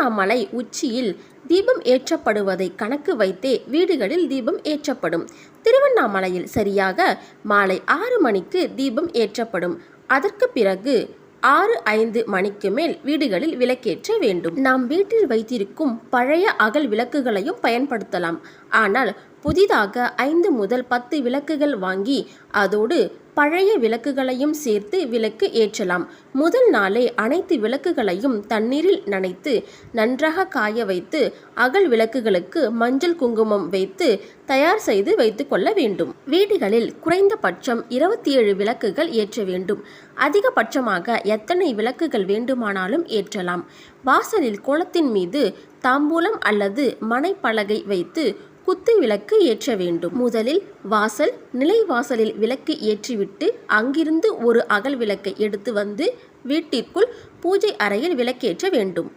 திருவண்ணாமலை உச்சியில் தீபம் ஏற்றப்படுவதை கணக்கு வைத்தே வீடுகளில் தீபம் ஏற்றப்படும். திருவண்ணாமலையில் சரியாக மாலை ஆறு மணிக்கு தீபம் ஏற்றப்படும். அதற்கு பிறகு ஆறு ஐந்து மணிக்கு மேல் வீடுகளில் விளக்கேற்ற வேண்டும். நாம் வீட்டில் வைத்திருக்கும் பழைய அகல் விளக்குகளையும் பயன்படுத்தலாம். ஆனால் புதிதாக ஐந்து முதல் பத்து விளக்குகள் வாங்கி அதோடு பழைய விளக்குகளையும் சேர்த்து விளக்கு ஏற்றலாம். முதல் நாளே அனைத்து விளக்குகளையும் தண்ணீரில் நனைத்து நன்றாக காய வைத்து அகல் விளக்குகளுக்கு மஞ்சள் குங்குமம் வைத்து தயார் செய்து வைத்து கொள்ள வேண்டும். வீடுகளில் குறைந்தபட்சம் இருபத்தி ஏழு விளக்குகள் ஏற்ற வேண்டும். அதிகபட்சமாக எத்தனை விளக்குகள் வேண்டுமானாலும் ஏற்றலாம். வாசலில் கோலத்தின் மீது தாம்பூலம் அல்லது மனைப்பலகை வைத்து குத்து விளக்கு ஏற்ற வேண்டும். முதலில் வாசல் நிலைவாசலில் விளக்கு ஏற்றிவிட்டு அங்கிருந்து ஒரு அகல் விளக்கை எடுத்து வந்து வீட்டிற்குள் பூஜை அறையில் விளக்கேற்ற வேண்டும்.